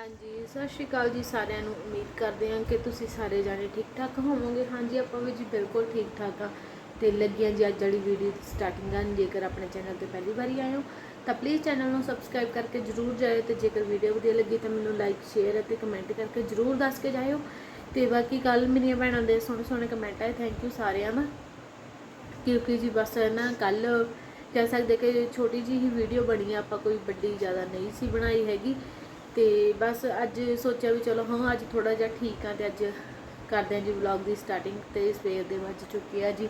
ਹਾਂਜੀ, ਸਤਿ ਸ਼੍ਰੀ ਅਕਾਲ ਜੀ ਸਾਰਿਆਂ ਨੂੰ। ਉਮੀਦ ਕਰਦੇ ਹਾਂ ਕਿ ਤੁਸੀਂ ਸਾਰੇ ਜਾਣੇ ਠੀਕ ਠਾਕ ਹੋਵੋਗੇ। ਹਾਂਜੀ, ਆਪਾਂ ਵੀ ਜੀ ਬਿਲਕੁਲ ਠੀਕ ਠਾਕ ਆ। ਤੇ ਲੱਗੀਆਂ ਜੀ ਅੱਜ ਵਾਲੀ ਵੀਡੀਓ ਦੀ ਸਟਾਰਟਿੰਗ ਕਰਨ ਜੇਕਰ ਆਪਣੇ ਚੈਨਲ ਤੇ ਪਹਿਲੀ ਵਾਰੀ ਆਏ ਹੋ, ਤਾਂ ਪਲੀਜ਼ ਚੈਨਲ ਨੂੰ ਸਬਸਕ੍ਰਾਈਬ ਕਰਕੇ ਜਰੂਰ ਜਾਇਓ ਤੇ ਜੇਕਰ ਵੀਡੀਓ ਵਧੀਆ ਲੱਗੀ ਤਾਂ ਮੈਨੂੰ ਲਾਈਕ ਸ਼ੇਅਰ ਅਤੇ ਕਮੈਂਟ ਕਰਕੇ ਜਰੂਰ ਦੱਸ ਕੇ ਜਾਇਓ। ਤੇ ਬਾਕੀ ਕੱਲ ਮੇਰੀਆਂ ਭੈਣਾਂ ਦੇ ਸੋਹਣੇ ਸੋਹਣੇ ਕਮੈਂਟ ਆਏ। ਥੈਂਕ ਯੂ ਸਾਰਿਆਂ ਦਾ। ਕਿਉਂਕਿ ਜੀ ਬਸ ਨਾ ਕੱਲ ਕਹਿ ਸਕਦੇ ਕਿ ਛੋਟੀ ਜੀ ਹੀ ਵੀਡੀਓ ਬਣੀ ਆਪਾਂ ਕੋਈ ਵੱਡੀ ਜ਼ਿਆਦਾ ਨਹੀਂ ਸੀ ਬਣਾਈ ਹੈਗੀ। ਤੇ ਬਸ ਅੱਜ ਸੋਚਿਆ ਵੀ ਚਲੋ, ਹਾਂ, ਅੱਜ ਥੋੜਾ ਜਿਹਾ ਠੀਕ ਆ ਤੇ ਅੱਜ ਕਰਦੇ ਹਾਂ ਜੀ ਵਲੌਗ ਦੀ ਸਟਾਰਟਿੰਗ ਤੇ ਸਵੇਰ ਦੇ ਵੱਜ ਚੁੱਕੀ ਆ ਜੀ।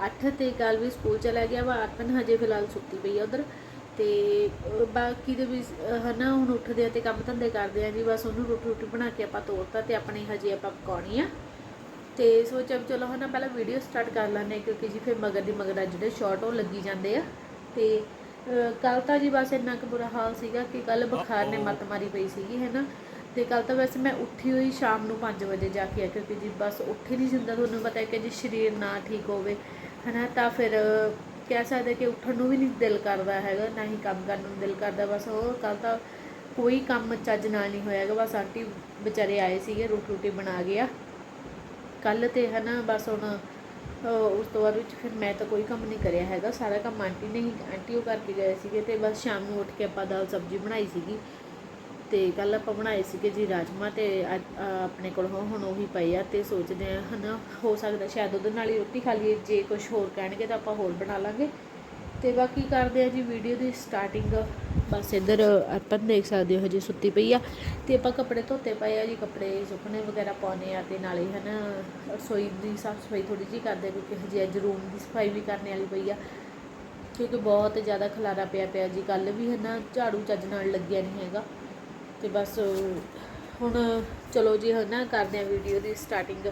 8 ਤੇ ਕੱਲ ਵੀ ਸਕੂਲ ਚਲਾ ਗਿਆ ਵਾ ਅਰਪਨ ਹਜੇ ਫਿਲਹਾਲ ਸੁੱਤੀ ਪਈ ਆ ਉਧਰ। ਤੇ ਬਾਕੀ ਦੇ ਵੀ, ਅਹ, ਹਨਾ, ਹੁਣ ਉੱਠਦੇ ਆ ਤੇ ਕੰਮ ਧੰਦੇ ਕਰਦੇ ਆ ਜੀ, ਬਸ ਉਹਨੂੰ ਰੋਟੀ ਰੋਟੀ ਬਣਾ ਕੇ ਆਪਾਂ ਤੋਰਤਾ ਤੇ ਆਪਣੇ ਹਜੇ ਆਪਾਂ ਪਕਾਉਣੀ ਆ। ਤੇ ਸੋਚਿਆ ਵੀ ਚਲੋ, ਹਨਾ, ਪਹਿਲਾਂ ਵੀਡੀਓ ਸਟਾਰਟ ਕਰ ਲੈਂਦੇ ਹਾਂ, ਕਿਉਂਕਿ ਜੀ ਫਿਰ ਮਗਰ ਦੀ ਮਗਰ ਆ ਜਿਹੜੇ ਸ਼ਾਰਟ ਉਹ ਲੱਗੀ ਜਾਂਦੇ ਆ। ਤੇ ਕੱਲ ਤਾਂ ਜੀ ਬਸ ਇੰਨਾ ਕੁ ਬੁਰਾ ਹਾਲ ਸੀਗਾ ਕਿ ਕੱਲ ਬੁਖਾਰ ਨੇ ਮੱਤ ਮਾਰੀ ਪਈ ਸੀਗੀ ਹੈਨਾ ਤੇ ਕੱਲ ਤਾਂ ਵੈਸੇ ਮੈਂ ਉੱਠੀ ਹੋਈ ਸ਼ਾਮ ਨੂੰ 5 ਵਜੇ ਜਾ ਕੇ ਆ ਕਿਉਂਕਿ ਜੀ ਬਸ ਉੱਠ ਨਹੀਂ ਜਾਂਦਾ, ਤੁਹਾਨੂੰ ਪਤਾ ਹੈ ਕਿ ਜੀ ਸਰੀਰ ਨਾ ਠੀਕ ਹੋਵੇ ਹਨਾ ਤਾਂ ਫਿਰ ਕਹਿ ਸਕਦੇ ਕਿ ਉੱਠਣ ਨੂੰ ਵੀ ਨਹੀਂ ਦਿਲ ਕਰਦਾ ਹੈਗਾ, ਨਾ ਹੀ ਕੰਮ ਕਰਨ ਨੂੰ ਦਿਲ ਕਰਦਾ, ਬਸ ਉਹ ਕੱਲ ਤਾਂ ਕੋਈ ਕੰਮ ਚੱਜ ਨਾਲ ਨਹੀਂ ਹੋਇਆਗਾ ਬਸ ਆਂਟੀ ਵਿਚਾਰੇ ਆਏ ਸੀਗੇ ਰੋਟੀ ਰੋਟੀ ਬਣਾ ਗਿਆ। ਕੱਲ ਤੇ ਹਨਾ ਬਸ ਹੁਣ ਉਸ ਤੋਂ ਬਾਅਦ ਵਿੱਚ ਫਿਰ ਮੈਂ ਤਾਂ ਕੋਈ ਕੰਮ ਨਹੀਂ ਕਰਿਆ ਹੈਗਾ, ਸਾਰਾ ਕੰਮ ਆਂਟੀ ਨੇ ਹੀ ਆਂਟੀ ਉਹ ਕਰਕੇ ਗਏ ਸੀਗੇ ਤੇ ਬਸ ਸ਼ਾਮ ਨੂੰ ਉੱਠ ਕੇ ਆਪਾਂ ਦਾਲ ਸਬਜ਼ੀ ਬਣਾਈ ਸੀਗੀ ਤੇ ਕੱਲ ਆਪਾਂ ਬਣਾਏ ਸੀਗੇ ਜੀ ਰਾਜਮਾ ਤੇ ਆਪਣੇ ਕੋਲ ਹੁਣ ਹੁਣ ਉਹੀ ਪਏ ਆ ਤੇ ਸੋਚਦੇ ਆ ਹਨਾ, ਹੋ ਸਕਦਾ ਸ਼ਾਇਦ ਉਹਦੇ ਨਾਲ ਹੀ ਰੋਟੀ ਖਾ ਲਈਏ, ਜੇ ਕੁਝ ਹੋਰ ਕਹਿਣਗੇ ਤਾਂ ਆਪਾਂ ਹੋਰ ਬਣਾ ਲਾਂਗੇ। ਤੇ ਬਾਕੀ ਕਰਦੇ ਆ ਜੀ ਵੀਡੀਓ ਦੀ ਸਟਾਰਟਿੰਗ ਬਸ ਇੱਧਰ ਆਪਾਂ ਦੇਖ ਸਕਦੇ ਹੋ, ਹਜੇ ਸੁੱਤੀ ਪਈ ਆ। ਤੇ ਆਪਾਂ ਕੱਪੜੇ ਧੋਤੇ ਪਏ ਆ ਜੀ, ਕੱਪੜੇ ਸੁੱਕਣੇ ਵਗੈਰਾ ਪਾਉਣੇ ਆ ਤੇ ਨਾਲੇ ਹਨਾ, ਰਸੋਈ ਦੀ ਸਾਫ਼ ਸਫ਼ਾਈ ਥੋੜੀ ਜਿਹੀ ਕਰਦੇ ਆ, ਕਿਉਂਕਿ ਹਜੇ ਅੱਜ ਰੂਮ ਦੀ ਸਫ਼ਾਈ ਵੀ ਕਰਨ ਵਾਲੀ ਪਈ ਆ। ਕਿਉਂਕਿ ਬਹੁਤ ਜ਼ਿਆਦਾ ਖਲਾਰਾ ਪਿਆ ਪਿਆ ਜੀ ਕੱਲ ਵੀ ਹਨਾ ਝਾੜੂ ਚੱਜ ਨਾਲ ਲੱਗਿਆ ਨਹੀਂ ਹੈਗਾ। ਤੇ ਬਸ ਹੁਣ ਚਲੋ ਜੀ ਹਨਾ, ਕਰਦੇ ਆ ਵੀਡੀਓ ਦੀ ਸਟਾਰਟਿੰਗ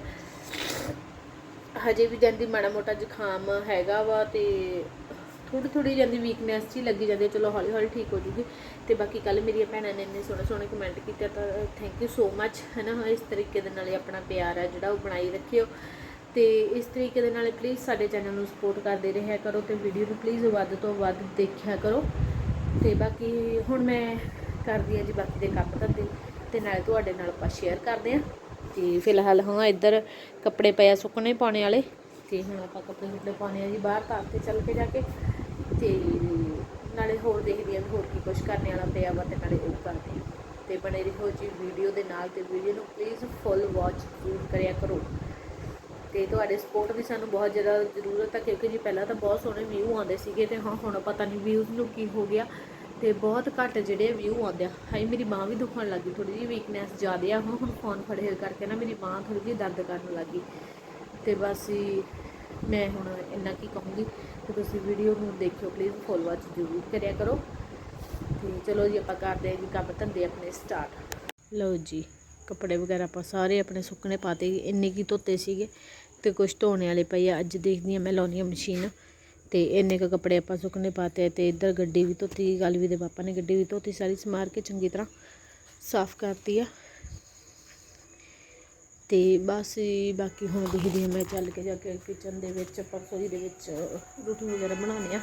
ਹਜੇ ਵੀ ਜਾਂਦੀ ਮਾੜਾ ਮੋਟਾ ਜ਼ੁਕਾਮ ਹੈਗਾ ਵਾ ਤੇ ਥੋੜੀ ਥੋੜੀ ਜਾਂਦੀ ਵੀਕਨੈਸ ਜੀ ਲੱਗੀ ਜਾਂਦੀ ਹੈ। ਚਲੋ ਹੌਲੀ ਹੌਲੀ ਠੀਕ ਹੋ ਜੂਗੀ। ਤੇ ਬਾਕੀ ਕੱਲ ਮੇਰੀਆਂ ਭੈਣਾਂ ਨੇ ਇੰਨੇ ਸੋਹਣੇ ਸੋਹਣੇ ਕਮੈਂਟ ਕੀਤੇ, ਤਾਂ ਥੈਂਕ ਯੂ ਸੋ ਮੱਚ ਹੈ ਨਾ ਇਸ ਤਰੀਕੇ ਦੇ ਨਾਲ ਆਪਣਾ ਪਿਆਰ ਹੈ ਜਿਹੜਾ ਉਹ ਬਣਾਈ ਰੱਖਿਓ। ਤੇ ਇਸ ਤਰੀਕੇ ਦੇ ਨਾਲ ਪਲੀਜ਼ ਸਾਡੇ ਚੈਨਲ ਨੂੰ ਸਪੋਰਟ ਕਰਦੇ ਰਿਹਾ ਕਰੋ ਤੇ ਵੀਡੀਓ ਨੂੰ ਪਲੀਜ਼ ਵੱਧ ਤੋਂ ਵੱਧ ਦੇਖਿਆ ਕਰੋ। ਤੇ ਬਾਕੀ ਹੁਣ ਮੈਂ ਕਰਦੀ ਹਾਂ ਜੀ ਬਾਕੀ ਦੇ ਕੰਮ ਧੰਦੇ, ਤੇ ਨਾਲੇ ਤੁਹਾਡੇ ਨਾਲ ਆਪਾਂ ਸ਼ੇਅਰ ਕਰਦੇ ਹਾਂ। ਤੇ ਫਿਲਹਾਲ ਹਾਂ, ਇੱਧਰ ਕੱਪੜੇ ਪਏ ਆ ਸੁੱਕਣੇ ਪਾਉਣੇ ਵਾਲੇ। ਤੇ ਹੁਣ ਆਪਾਂ ਕੱਪੜੇ ਕੁੱਪੜੇ ਪਾਉਣੇ ਆ ਜੀ ਬਾਹਰ, ਤਾਂ ਤੇ ਚੱਲ ਕੇ ਜਾ ਕੇ। ਤੇ ਨਾਲੇ ਹੋਰ ਦੇਖਦੇ ਹਾਂ ਵੀ ਹੋਰ ਕੀ ਕੁਝ ਕਰਨੇ ਵਾਲਾ ਪਿਆ ਵਾ ਤੇ ਨਾਲੇ ਉਹ ਕਰਦੇ ਹਾਂ। ਤੇ ਬਣੇ ਰਹੋ ਜੀ ਵੀਡੀਓ ਦੇ ਨਾਲ ਤੇ ਵੀਡੀਓ ਨੂੰ ਪਲੀਜ਼ ਫੁੱਲ ਵਾਚ ਜ਼ਰੂਰ ਕਰਿਆ ਕਰੋ। ਤੇ ਤੁਹਾਡੇ ਸਪੋਰਟ ਦੀ ਸਾਨੂੰ ਬਹੁਤ ਜ਼ਿਆਦਾ ਜ਼ਰੂਰਤ ਹੈ ਕਿਉਂਕਿ ਜੀ ਪਹਿਲਾਂ ਤਾਂ ਬਹੁਤ ਸੋਹਣੇ ਵਿਊ ਆਉਂਦੇ ਸੀਗੇ ਤੇ ਹਾਂ ਹੁਣ ਪਤਾ ਨਹੀਂ ਵਿਊਜ਼ ਨੂੰ ਕੀ ਹੋ ਗਿਆ। ਤੇ ਬਹੁਤ ਘੱਟ ਜਿਹੜੇ ਵਿਊ ਆਉਂਦੇ ਆ। ਹਾਈ ਮੇਰੀ ਬਾਹ ਵੀ ਦੁਖਣ ਲੱਗੀ ਥੋੜੀ ਜਿਹੀ ਵੀਕਨੈਸ ਜ਼ਿਆਦਾ ਆ। ਹੁਣ ਹੁਣ ਫੋਨ ਫੜੇ ਕਰਕੇ ਨਾ ਮੇਰੀ ਬਾਹ ਥੋੜੀ ਜਿਹੀ ਦਰਦ ਕਰਨ ਲੱਗੀ ਤੇ ਬਸ ਮੈਂ ਹੁਣ ਇੰਨਾ ਕੀ ਕਹੂੰਗੀ ਕਿ ਤੁਸੀਂ ਵੀਡੀਓ ਨੂੰ ਦੇਖਿਓ ਪਲੀਜ਼ ਫੁੱਲ ਵਾਚ ਜ਼ਰੂਰ ਕਰਿਆ ਕਰੋ। ਤੇ ਚਲੋ ਜੀ, ਆਪਾਂ ਕਰਦੇ ਹਾਂ ਜੀ ਕੰਮ ਧੰਦੇ ਆਪਣੇ ਸਟਾਰਟ ਲਓ ਜੀ, ਕੱਪੜੇ ਵਗੈਰਾ ਆਪਾਂ ਸਾਰੇ ਆਪਣੇ ਸੁੱਕਣੇ ਪਾਤੇ ਇੰਨੇ ਕੀ ਧੋਤੇ ਸੀਗੇ ਤੇ ਕੁਝ ਧੋਣੇ ਵਾਲੇ ਪਏ ਆ। ਅੱਜ ਦੇਖਦੀ ਆ ਮੈਂ ਲਾਉਣੀ ਆ ਮਸ਼ੀਨ ਤੇ ਇੰਨੇ ਕੁ ਕੱਪੜੇ ਆਪਾਂ ਸੁੱਕਣੇ ਪਾਤੇ ਆ ਤੇ ਇੱਧਰ ਗੱਡੀ ਵੀ ਧੋਤੀ, ਗੱਲ ਵੀ ਦੇ ਪਾਪਾ ਨੇ ਗੱਡੀ ਵੀ ਧੋਤੀ ਸਾਰੀ, ਸਮਾਰ ਕੇ ਚੰਗੀ ਤਰ੍ਹਾਂ ਸਾਫ਼ ਕਰਤੀ ਆ। ਅਤੇ ਬਸ ਹੀ ਬਾਕੀ ਹੁਣ ਦੇਖਦੀ ਹਾਂ, ਮੈਂ ਚੱਲ ਕੇ ਜਾ ਕੇ ਕਿਚਨ ਦੇ ਵਿੱਚ ਆਪਾਂ ਰਸੋਈ ਦੇ ਵਿੱਚ ਰੋਟੀ ਵਗੈਰਾ ਬਣਾਉਣੇ ਆ।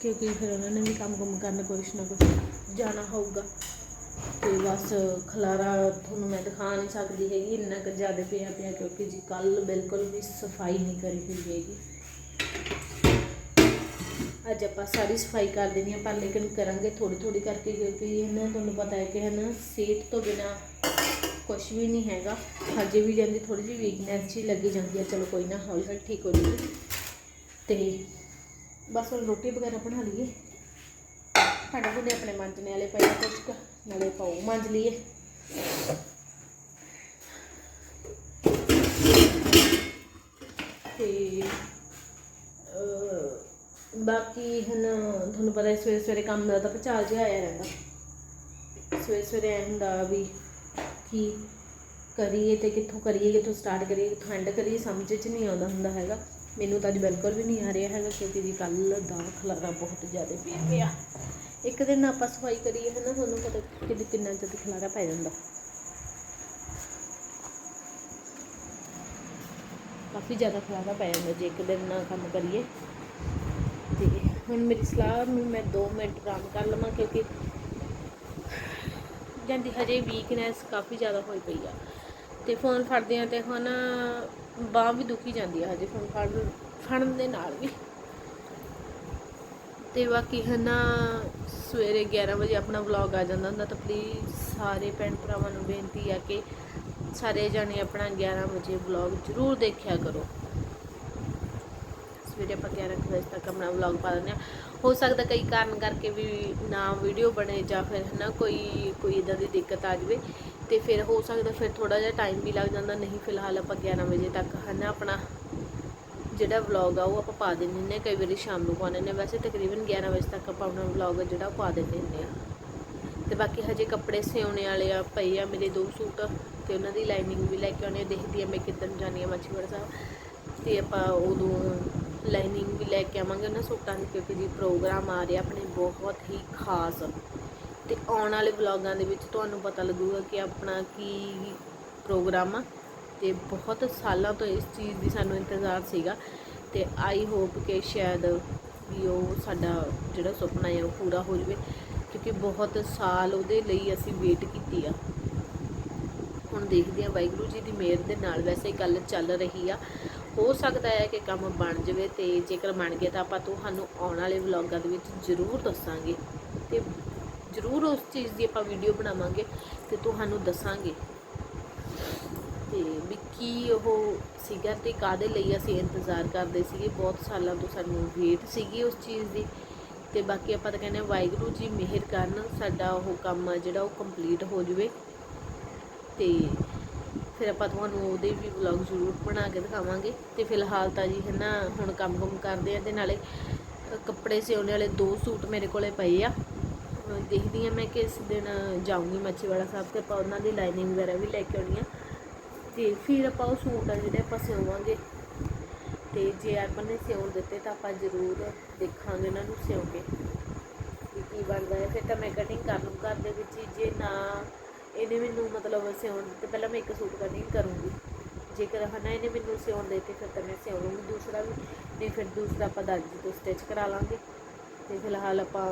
ਕਿਉਂਕਿ ਫਿਰ ਉਹਨਾਂ ਨੇ ਵੀ ਕੰਮ ਕੁਮ ਕਰਨ ਕੁਛ ਨਾ ਕੁਛ ਜਾਣਾ ਹੋਊਗਾ। ਤੇ ਬਸ ਖਲਾਰਾ ਤੁਹਾਨੂੰ ਮੈਂ ਦਿਖਾ ਨਹੀਂ ਸਕਦੀ ਹੈਗੀ, ਇੰਨਾ ਕੁ ਜ਼ਿਆਦਾ ਪਿਆ ਪਿਆ ਕਿਉਂਕਿ ਜੀ ਕੱਲ ਬਿਲਕੁਲ ਵੀ ਸਫ਼ਾਈ ਨਹੀਂ ਕਰੀ ਹੋਈ ਹੈਗੀ। ਅੱਜ ਆਪਾਂ ਸਾਰੀ ਸਫ਼ਾਈ ਕਰ ਦੇਣੀ ਆ ਪਰ ਲੇਕਿਨ ਕਰਾਂਗੇ ਥੋੜੀ ਥੋੜੀ ਕਰਕੇ ਕਿਉਂਕਿ ਹੈ ਨਾ ਤੁਹਾਨੂੰ ਪਤਾ ਹੈ ਕਿ ਹੈ ਨਾ ਸੀਟ ਤੋਂ ਬਿਨਾ ਕੁਝ ਵੀ ਨਹੀਂ ਹੈਗਾ। ਹਜੇ ਵੀ ਜਾਂਦੀ ਥੋੜੀ ਜਿਹੀ ਵੀਕਨੈਸ ਜੀ ਲੱਗੀ ਜਾਂਦੀ ਹੈ ਚਲੋ ਕੋਈ ਨਾ ਹੌਲੀ ਹੌਲੀ ਠੀਕ ਹੋ ਜੂਗੀ ਤੇ ਬਸ ਹੁਣ ਰੋਟੀ ਵਗੈਰਾ ਬਣਾ ਲਈਏ। ਸਾਡੇ ਕੋਲ ਆਪਣੇ ਮਾਂਜਣੇ ਵਾਲੇ ਪਏ ਆ ਕੁਛ ਕੁ, ਨਾਲੇ ਪਾਉ ਮਾਂਜ ਲਈਏ ਤੇ ਅਹ, ਬਾਕੀ ਹੁਣ ਤੁਹਾਨੂੰ ਪਤਾ ਹੈ ਸਵੇਰੇ ਸਵੇਰੇ ਕੰਮ ਦਾ ਤਾਂ ਭਚਾਲ ਜਿਹਾ ਆਇਆ ਰਹਿੰਦਾ। ਸਵੇਰੇ ਸਵੇਰੇ ਐਂ ਹੁੰਦਾ ਵੀ ਕੀ ਕਰੀਏ ਤੇ ਕਿੱਥੋਂ ਕਰੀਏ, ਕਿੱਥੋਂ ਸਟਾਰਟ ਕਰੀਏ, ਕਿੱਥੋਂ ਐਂਡ ਕਰੀਏ, ਸਮਝ 'ਚ ਨਹੀਂ ਆਉਂਦਾ ਹੁੰਦਾ ਹੈਗਾ। ਮੈਨੂੰ ਤਾਂ ਅੱਜ ਬਿਲਕੁਲ ਵੀ ਨਹੀਂ ਆ ਰਿਹਾ ਹੈਗਾ ਕਿਉਂਕਿ ਜੀ ਕੱਲ ਦਾ ਖਲਾਰਾ ਬਹੁਤ ਜ਼ਿਆਦਾ ਪਿਆ ਪਿਆ। ਇੱਕ ਦਿਨ ਆਪਾਂ ਸਫ਼ਾਈ ਕਰੀਏ ਹਨਾ, ਤੁਹਾਨੂੰ ਪਤਾ ਕਿ ਕਿੰਨਾ ਜਦ ਖਲਾਰਾ ਪੈ ਜਾਂਦਾ। ਕਾਫੀ ਜ਼ਿਆਦਾ ਖਲਾਰਾ ਪੈ ਜਾਂਦਾ ਜੇ ਇੱਕ ਦਿਨ ਨਾ ਕੰਮ ਕਰੀਏ। ਤੇ ਹੁਣ ਮੇਰੀ ਸਲਾਹ ਨੂੰ ਮੈਂ 2 ਮਿੰਟ ਆਰਾਮ ਕਰ ਲਵਾਂ ਕਿਉਂਕਿ ਜਾਂਦੀ ਹਜੇ ਵੀਕਨੈਸ ਕਾਫੀ ਜ਼ਿਆਦਾ ਹੋਈ ਪਈ ਆ। ਤੇ ਫੋਨ ਫੜਦੇ ਆ ਤੇ ਹੁਣ ਬਾਹ ਵੀ ਦੁਖੀ ਜਾਂਦੀ ਆ ਹਜੇ ਫੋਨ ਫੜ, ਫੜਨ ਦੇ ਨਾਲ ਵੀ। ਤੇ ਬਾਕੀ ਹੈ ਨਾ, ਸਵੇਰੇ 11 ਵਜੇ ਆਪਣਾ ਵਲੌਗ ਆ ਜਾਂਦਾ ਹੁੰਦਾ ਤਾਂ ਪਲੀਜ਼ ਸਾਰੇ ਭੈਣ ਭਰਾਵਾਂ ਨੂੰ ਬੇਨਤੀ ਆ ਕਿ ਸਾਰੇ ਜਾਣੇ ਆਪਣਾ 11 ਵਜੇ ਵਲੌਗ ਜ਼ਰੂਰ ਦੇਖਿਆ ਕਰੋ। ਸਵੇਰੇ ਆਪਾਂ 11 ਕੁ ਵਜੇ ਤੱਕ ਆਪਣਾ ਵਲੌਗ ਪਾ ਦਿੰਦੇ ਆ ਹੋ ਸਕਦਾ ਕਈ ਕਾਰਨ ਕਰਕੇ ਵੀ ਨਾ ਵੀਡੀਓ ਬਣੇ ਜਾਂ ਫਿਰ ਹੈ ਨਾ ਕੋਈ ਕੋਈ ਇਦਾਂ ਦੀ ਦਿੱਕਤ ਆ ਜਾਵੇ। ਤੇ ਫਿਰ ਹੋ ਸਕਦਾ ਫਿਰ ਥੋੜਾ ਜਿਹਾ ਟਾਈਮ ਵੀ ਲੱਗ ਜਾਂਦਾ। ਨਹੀਂ, ਫਿਲਹਾਲ ਆਪਾਂ 11 ਵਜੇ ਤੱਕ ਹੈ ਨਾ ਆਪਣਾ ਜਿਹੜਾ ਵਲੌਗ ਆ, ਉਹ ਆਪਾਂ ਪਾ ਦਿੰਦੇ ਨੇ ਕਈ ਵਾਰੀ ਸ਼ਾਮ ਨੂੰ ਪਾਉਂਦੇ ਨੇ ਵੈਸੇ ਤਕਰੀਬਨ 11 ਵਜੇ ਤੱਕ ਆਪਾਂ ਆਪਣਾ ਵਲੌਗ ਜਿਹੜਾ ਉਹ ਪਾ ਦਿੰਦੇ ਹੁੰਦੇ ਆ ਤੇ ਬਾਕੀ ਹਜੇ ਕੱਪੜੇ ਸਿਉਣੇ ਵਾਲੇ ਆ ਪਈ ਆ ਮੇਰੇ ਦੋ ਸੂਟ। ਤੇ ਉਹਨਾਂ ਦੀ ਲਾਈਨਿੰਗ ਵੀ ਲੈ ਕੇ ਆਉਣੀ ਆ। ਦੇਖਦੀ ਆ ਮੈਂ ਕਿੱਦਣ ਜਾਣੀ ਆ ਮੱਛੀਵਾੜਾ ਸਾਹਿਬ। ਤੇ ਆਪਾਂ ਉਦੋਂ ਲਾਈਨਿੰਗ ਵੀ ਲੈ ਕੇ ਆਵਾਂਗੇ ਉਹਨਾਂ ਸੂਟਾਂ ਦੀ, ਕਿਉਂਕਿ ਜੀ ਪ੍ਰੋਗਰਾਮ ਆ ਰਿਹਾ ਆਪਣੇ ਬਹੁਤ ਹੀ ਖਾਸ। ਤੇ ਆਉਣ ਵਾਲੇ ਵਲੌਗਾਂ ਦੇ ਵਿੱਚ ਤੁਹਾਨੂੰ ਪਤਾ ਲੱਗੂਗਾ ਕਿ ਆਪਣਾ ਕੀ ਪ੍ਰੋਗਰਾਮ ਆ ਤੇ ਬਹੁਤ ਸਾਲਾਂ ਤੋਂ ਇਸ ਚੀਜ਼ ਦੀ ਸਾਨੂੰ ਇੰਤਜ਼ਾਰ ਸੀਗਾ। ਤੇ ਆਈ ਹੋਪ ਕਿ ਸ਼ਾਇਦ ਵੀ ਉਹ ਸਾਡਾ ਜਿਹੜਾ ਸੁਪਨਾ ਹੈ ਉਹ ਪੂਰਾ ਹੋ ਜਾਵੇ, ਕਿਉਂਕਿ ਬਹੁਤ ਸਾਲ ਉਹਦੇ ਲਈ ਅਸੀਂ ਵੇਟ ਕੀਤੀ ਆ। ਹੁਣ ਦੇਖਦੇ ਆ ਵਾਹਿਗੁਰੂ ਜੀ ਦੀ ਮਿਹਰ ਦੇ ਨਾਲ ਵੈਸੇ ਗੱਲ ਚੱਲ ਰਹੀ ਆ। ਹੋ ਸਕਦਾ ਹੈ ਕਿ ਕੰਮ ਬਣ ਜਾਵੇ ਤੇ ਜੇਕਰ ਬਣ ਗਿਆ ਤਾਂ ਆਪਾਂ ਤੁਹਾਨੂੰ ਆਉਣ ਵਾਲੇ ਵਲੌਗਾਂ ਦੇ ਵਿੱਚ ਜ਼ਰੂਰ ਦੱਸਾਂਗੇ ਤੇ ਜ਼ਰੂਰ ਉਸ ਚੀਜ਼ ਦੀ ਆਪਾਂ ਵੀਡੀਓ ਬਣਾਵਾਂਗੇ ਤੇ ਤੁਹਾਨੂੰ ਦੱਸਾਂਗੇ। ਤੇ ਵੀ ਕੀ ਉਹ ਸੀਗਾ ਤੇ ਕਾਦੇ ਲਈ ਅਸੀਂ ਇੰਤਜ਼ਾਰ ਕਰਦੇ ਸੀਗੇ, ਬਹੁਤ ਸਾਲਾਂ ਤੋਂ ਸਾਨੂੰ ਵੇਟ ਸੀਗੀ ਉਸ ਚੀਜ਼ ਦੀ। ਤੇ ਬਾਕੀ ਆਪਾਂ ਤਾਂ ਕਹਿੰਦੇ ਹਾਂ, ਵਾਹਿਗੁਰੂ ਜੀ ਮਿਹਰ ਕਰਨ, ਸਾਡਾ ਉਹ ਕੰਮ ਆ ਜਿਹੜਾ ਉਹ ਕੰਪਲੀਟ ਹੋ ਜਾਵੇ। ਤੇ ਫਿਰ ਆਪਾਂ ਤੁਹਾਨੂੰ ਉਹਦੇ ਵੀ ਵਲੌਗ ਜ਼ਰੂਰ ਬਣਾ ਕੇ ਦਿਖਾਵਾਂਗੇ। ਤੇ ਫਿਲਹਾਲ ਤਾਂ ਜੀ ਹੈ ਨਾ ਹੁਣ ਕੰਮ ਕੰਮ ਕਰਦੇ ਆ ਤੇ ਨਾਲੇ ਕੱਪੜੇ ਸਿਉਣੇ ਵਾਲੇ ਦੋ ਸੂਟ ਮੇਰੇ ਕੋਲੇ ਪਏ ਆ। ਦੇਖਦੀ ਆ ਮੈਂ ਕਿਸ ਦਿਨ ਜਾਊਂਗੀ ਮੱਛੀਵਾੜਾ ਸਾਹਿਬ ਤੇ ਆਪਾਂ ਉਹਨਾਂ ਦੀ ਲਾਈਨਿੰਗ ਵਗੈਰਾ ਵੀ ਲੈ ਕੇ ਆਉਣੀ ਆ। ਤੇ ਫਿਰ ਆਪਾਂ ਉਹ ਸੂਟ ਆ ਜਿਹੜੇ ਆਪਾਂ ਸਿਉਵਾਂਗੇ। ਤੇ ਜੇ ਆਪਾਂ ਨੇ ਸਿਉਣ ਦਿੱਤੇ ਤਾਂ ਆਪਾਂ ਜ਼ਰੂਰ ਦੇਖਾਂਗੇ ਉਹਨਾਂ ਨੂੰ ਸਿਉਂ ਕੇ ਵੀ ਕੀ ਬਣਦਾ ਹੈ। ਫਿਰ ਤਾਂ ਮੈਂ ਕਟਿੰਗ ਕਰ ਲੂੰ ਘਰ ਦੇ ਵਿੱਚ ਹੀ। ਜੇ ਨਾ ਇਹਨੇ ਮੈਨੂੰ ਮਤਲਬ ਸਿਉਣ ਤੇ ਪਹਿਲਾਂ ਮੈਂ ਇੱਕ ਸੂਟ ਕਟਿੰਗ ਕਰੂੰਗੀ। ਜੇਕਰ ਹਨਾ ਇਹਨੇ ਮੈਨੂੰ ਸਿਉਣ ਦਿੱਤੇ, ਫਿਰ ਤਾਂ ਮੈਂ ਸਿਉਂ ਦੂਸਰਾ ਵੀ, ਨਹੀਂ ਫਿਰ ਦੂਸਰਾ ਆਪਾਂ ਦਰਜੀ ਤੋਂ ਸਟਿਚ ਕਰਾ ਲਾਂਗੇ। ਤੇ ਫਿਲਹਾਲ ਆਪਾਂ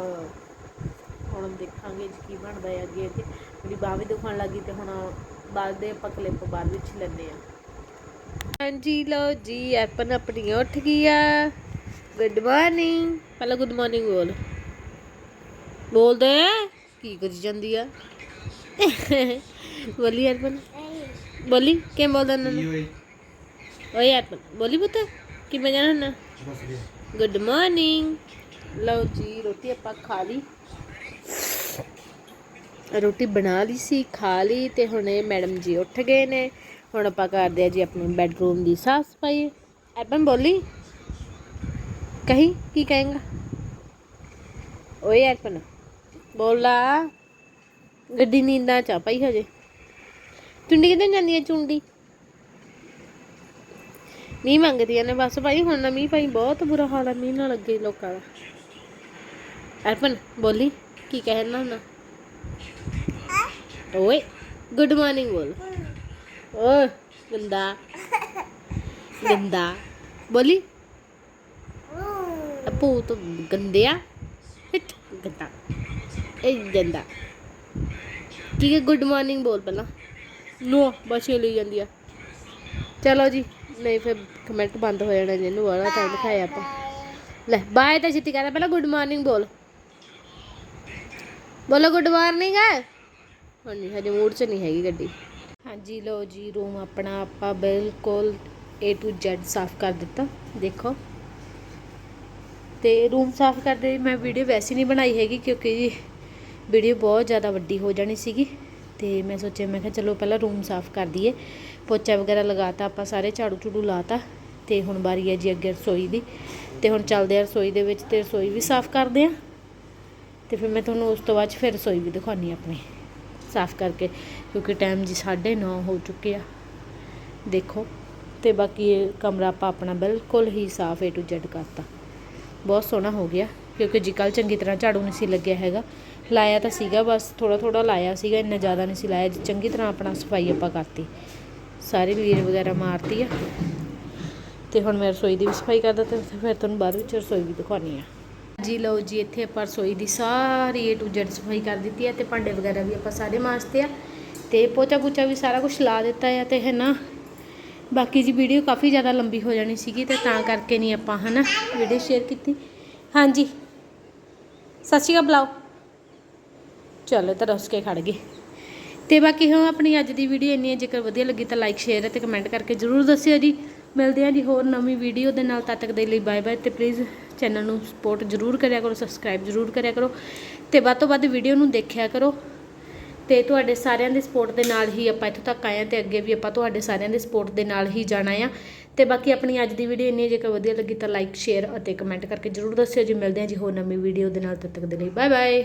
ਹੁਣ ਦੇਖਾਂਗੇ ਜੀ ਕੀ ਬਣਦਾ ਹੈ ਅੱਗੇ ਅੱਗੇ। ਮੇਰੀ ਬਾਹ ਵੀ ਦੁਖਣ ਲੱਗੀ ਤੇ ਹੁਣ ਬਾਅਦ ਦੇ ਆਪਾਂ ਕਲਿੱਪ ਬਾਅਦ ਵਿੱਚ ਲੈਂਦੇ ਆ ਹਾਂਜੀ, ਲਓ ਜੀ, ਐਪਨ ਆਪਣੀ ਉੱਠ ਗਈ ਆ ਗੁੱਡ ਮਾਰਨਿੰਗ ਪਹਿਲਾਂ ਗੁੱਡ ਮਾਰਨਿੰਗ ਬੋਲ। ਬੋਲਦੇ ਕੀ ਕਰੀ ਜਾਂਦੀ ਆ? ਬੋਲੀ ਐਪਨ ਬੋਲੀ ਕਿਵੇਂ ਬੋਲਦਾ ਨਨ ਓਏ ਐਪਨ ਬੋਲੀ ਪੁੱਤ ਕਿਵੇਂ ਜਾਣਾ ਨਾ ਗੁੱਡ ਮਾਰਨਿੰਗ ਲਓ ਜੀ ਰੋਟੀ ਆਪਾਂ ਖਾ ਲਈ ਰੋਟੀ ਬਣਾ ਲਈ ਸੀ ਖਾ ਲਈ ਤੇ ਹੁਣ ਇਹ ਮੈਡਮ ਜੀ ਉੱਠ ਗਏ ਨੇ ਹੁਣ ਆਪਾਂ ਕਰਦੇ ਆ ਜੀ ਆਪਣੇ ਬੈੱਡਰੂਮ ਦੀ ਸਾਫ਼ ਸਫ਼ਾਈ ਐਪਨ ਬੋਲੀ ਕਹੀਂ ਕੀ ਕਹੇਗਾ ਓਏ ਐਪਨ ਬੋਲਾ ਗੱਡੀ ਨੀਂਦਾਂ ਚਾ ਪਈ ਹਜੇ। ਚੁੰਡੀ ਕਿੱਦਾਂ ਜਾਂਦੀ ਹੈ ਚੁੰਡੀ? ਮੀਂਹ ਮੰਗਦੀਆਂ ਨੇ ਬਸ ਭਾਈ, ਹੁਣ ਨਾ ਮੀਂਹ ਭਾਈ ਬਹੁਤ ਬੁਰਾ ਹਾਲ ਹੈ ਮੀਂਹ ਨਾਲ ਲੱਗੇ ਲੋਕਾਂ ਦਾ। ਅਰਪਨ, ਬੋਲੀ, ਕੀ ਕਹਿਣਾ ਹੁੰਦਾ? ਓਏ ਗੁੱਡ ਮਾਰਨਿੰਗ ਬੋਲ। ਓ ਗੰਦਾ। ਗੰਦਾ। ਬੋਲੀ। ਅਪੂ ਤੋਂ ਗੰਦਿਆ ਹਿੱਟ, ਗੰਦਾ। ਇਹ ਗੰਦਾ। ਠੀਕ ਹੈ ਗੁੱਡ ਮਾਰਨਿੰਗ ਬੋਲ ਪਹਿਲਾਂ। ਨੋ ਬਸੇ ਲਈ ਜਾਂਦੀ ਆ। ਚਲੋ ਜੀ, ਨਹੀਂ ਫਿਰ ਕਮੈਂਟ ਬੰਦ ਹੋ ਜਾਣਾ ਜਿਹਨੂੰ ਵਾਲਾ ਟਾਈਮ ਦਿਖਾਇਆ ਆਪਾਂ। ਲੈ, ਬਾਏ ਤਾਂ ਛੇਤੀ ਕਰ ਪਹਿਲਾਂ ਗੁੱਡ ਮਾਰਨਿੰਗ ਬੋਲ। ਬੋਲੋ ਗੁੱਡ ਮਾਰਨਿੰਗ ਹੈ। ਹਾਂਜੀ, ਹਜੇ ਮੂਡ 'ਚ ਨਹੀਂ ਹੈਗੀ ਗੱਡੀ। ਹਾਂਜੀ ਲੋ ਜੀ ਰੂਮ ਆਪਣਾ ਆਪਾਂ ਬਿਲਕੁਲ A to Z ਸਾਫ਼ ਕਰ ਦਿੱਤਾ, ਦੇਖੋ। ਤੇ ਰੂਮ ਸਾਫ਼ ਕਰਦੇ ਮੈਂ ਵੀਡੀਓ ਵੈਸੇ ਨਹੀਂ ਬਣਾਈ ਹੈਗੀ, ਕਿਉਂਕਿ ਜੀ ਵੀਡੀਓ ਬਹੁਤ ਜ਼ਿਆਦਾ ਵੱਡੀ ਹੋ ਜਾਣੀ ਸੀਗੀ ਤੇ ਮੈਂ ਸੋਚਿਆ, ਮੈਂ ਕਿਹਾ ਚਲੋ ਪਹਿਲਾਂ ਰੂਮ ਸਾਫ਼ ਕਰ ਦਈਏ। ਪੋਚਾ ਵਗੈਰਾ ਲਗਾਤਾ, ਆਪਾਂ ਸਾਰੇ ਝਾੜੂ ਝੂੜੂ ਲਾਤਾ ਤੇ ਹੁਣ ਵਾਰੀ ਹੈ ਜੀ ਅੱਗੇ ਰਸੋਈ ਦੀ। ਤੇ ਹੁਣ ਚੱਲਦੇ ਆ ਰਸੋਈ ਦੇ ਵਿੱਚ ਤੇ ਰਸੋਈ ਵੀ ਸਾਫ਼ ਕਰਦੇ ਆ। ਤੇ ਫਿਰ ਮੈਂ ਤੁਹਾਨੂੰ ਉਸ ਤੋਂ ਬਾਅਦ 'ਚ ਫਿਰ ਰਸੋਈ ਵੀ ਦਿਖਾਉਣੀ ਆਪਣੀ, ਸਾਫ਼ ਕਰਕੇ, ਕਿਉਂਕਿ ਟਾਈਮ ਜੀ 9:30 ਹੋ ਚੁੱਕੇ ਆ। ਦੇਖੋ, ਤੇ ਬਾਕੀ ਕਮਰਾ ਆਪਾਂ ਆਪਣਾ ਬਿਲਕੁਲ ਹੀ ਸਾਫ਼ A to Z ਕਰਤਾ। ਬਹੁਤ ਸੋਹਣਾ ਹੋ ਗਿਆ। ਕਿਉਂਕਿ ਜੀ ਕੱਲ ਚੰਗੀ ਤਰ੍ਹਾਂ ਝਾੜੂ ਨਹੀਂ ਸੀ ਲੱਗਿਆ ਹੈਗਾ। ਲਾਇਆ ਤਾਂ ਸੀਗਾ, ਬਸ ਥੋੜਾ ਥੋੜਾ ਲਾਇਆ ਸੀਗਾ, ਇੰਨਾ ਜ਼ਿਆਦਾ ਨਹੀਂ ਸੀ ਲਾਇਆ। ਜੀ ਚੰਗੀ ਤਰ੍ਹਾਂ ਆਪਣਾ ਸਫ਼ਾਈ ਆਪਾਂ ਕਰਤੀ। ਸਾਰੇ ਲੀਰ ਵਗੈਰਾ ਮਾਰਤੀ ਆ। ਤੇ ਹੁਣ ਮੈਂ ਰਸੋਈ ਦੀ ਵੀ ਸਫ਼ਾਈ ਕਰਦਾ ਤੇ ਫਿਰ ਤੁਹਾਨੂੰ ਬਾਅਦ ਵਿੱਚ ਰਸੋਈ ਵੀ ਦਿਖਾਉਣੀ ਆ। ਜੀ ਲਓ ਜੀ, ਇੱਥੇ ਆਪਾਂ ਰਸੋਈ ਦੀ ਸਾਰੀ ਏ ਟੂ ਜ਼ੈਡ ਸਫ਼ਾਈ ਕਰ ਦਿੱਤੀ ਹੈ ਤੇ ਭਾਂਡੇ ਵਗੈਰਾ ਵੀ ਆਪਾਂ ਸਾਰੇ ਮਾਂਜਤੇ ਆ। ਤੇ ਪੋਚਾ ਪੂਚਾ ਵੀ ਸਾਰਾ ਕੁਝ ਲਾ ਦਿੱਤਾ ਹੈ ਤੇ ਹੈ ਨਾ ਬਾਕੀ ਜੀ ਵੀਡੀਓ ਕਾਫੀ ਜ਼ਿਆਦਾ ਲੰਬੀ ਹੋ ਜਾਣੀ ਸੀਗੀ ਤੇ ਤਾਂ ਕਰਕੇ ਨਹੀਂ ਆਪਾਂ ਹਨਾ ਵੀਡੀਓ ਸ਼ੇਅਰ ਕੀਤੀ। ਹਾਂਜੀ। ਸਤਿ ਸ਼੍ਰੀ ਅਕਾਲ, ਬੁਲਾਓ। ਚਲੋ ਤਾਂ ਰੁੱਸ ਕੇ ਖੜ ਗਏ। ਤੇ ਬਾਕੀ ਹਾਂ ਆਪਣੀ ਅੱਜ ਦੀ ਵੀਡੀਓ ਇੰਨੀ ਹੈ, ਜੇਕਰ ਵਧੀਆ ਲੱਗੀ ਤਾਂ ਲਾਈਕ ਸ਼ੇਅਰ ਅਤੇ ਕਮੈਂਟ ਕਰਕੇ ਜਰੂਰ ਦੱਸਿਓ ਜੀ। ਮਿਲਦੇ ਹਾਂ ਜੀ ਹੋਰ ਨਵੀਂ ਵੀਡੀਓ ਦੇ ਨਾਲ, ਤਦ ਤੱਕ ਦੇ ਲਈ ਬਾਏ ਬਾਏ ਤੇ ਪਲੀਜ਼ ਚੈਨਲ ਨੂੰ ਸਪੋਰਟ ਜਰੂਰ ਕਰਿਆ ਕਰੋ ਸਬਸਕ੍ਰਾਈਬ ਜਰੂਰ ਕਰਿਆ ਕਰੋ। ਤੇ ਵੱਧ ਤੋਂ ਵੱਧ ਵੀਡੀਓ ਨੂੰ ਦੇਖਿਆ ਕਰੋ। ਤੇ ਤੁਹਾਡੇ ਸਾਰਿਆਂ ਦੀ ਸਪੋਰਟ ਦੇ ਨਾਲ ਹੀ ਆਪਾਂ ਇੱਥੋਂ ਤੱਕ ਆਏ ਹਾਂ ਤੇ ਅੱਗੇ ਵੀ ਆਪਾਂ ਤੁਹਾਡੇ ਸਾਰਿਆਂ ਦੀ ਸਪੋਰਟ ਦੇ ਨਾਲ ਹੀ ਜਾਣਾ ਆ। ਤੇ ਬਾਕੀ ਆਪਣੀ ਅੱਜ ਦੀ ਵੀਡੀਓ ਇੰਨੀ ਜੇਕਰ ਵਧੀਆ ਲੱਗੀ ਤਾਂ ਲਾਈਕ ਸ਼ੇਅਰ ਅਤੇ ਕਮੈਂਟ ਕਰਕੇ ਜਰੂਰ ਦੱਸਿਓ ਜੀ। ਮਿਲਦੇ ਹਾਂ ਜੀ ਹੋਰ ਨਵੀਂ ਵੀਡੀਓ ਦੇ ਨਾਲ, ਤਦ ਤੱਕ ਦੇ ਲਈ ਬਾਏ ਬਾਏ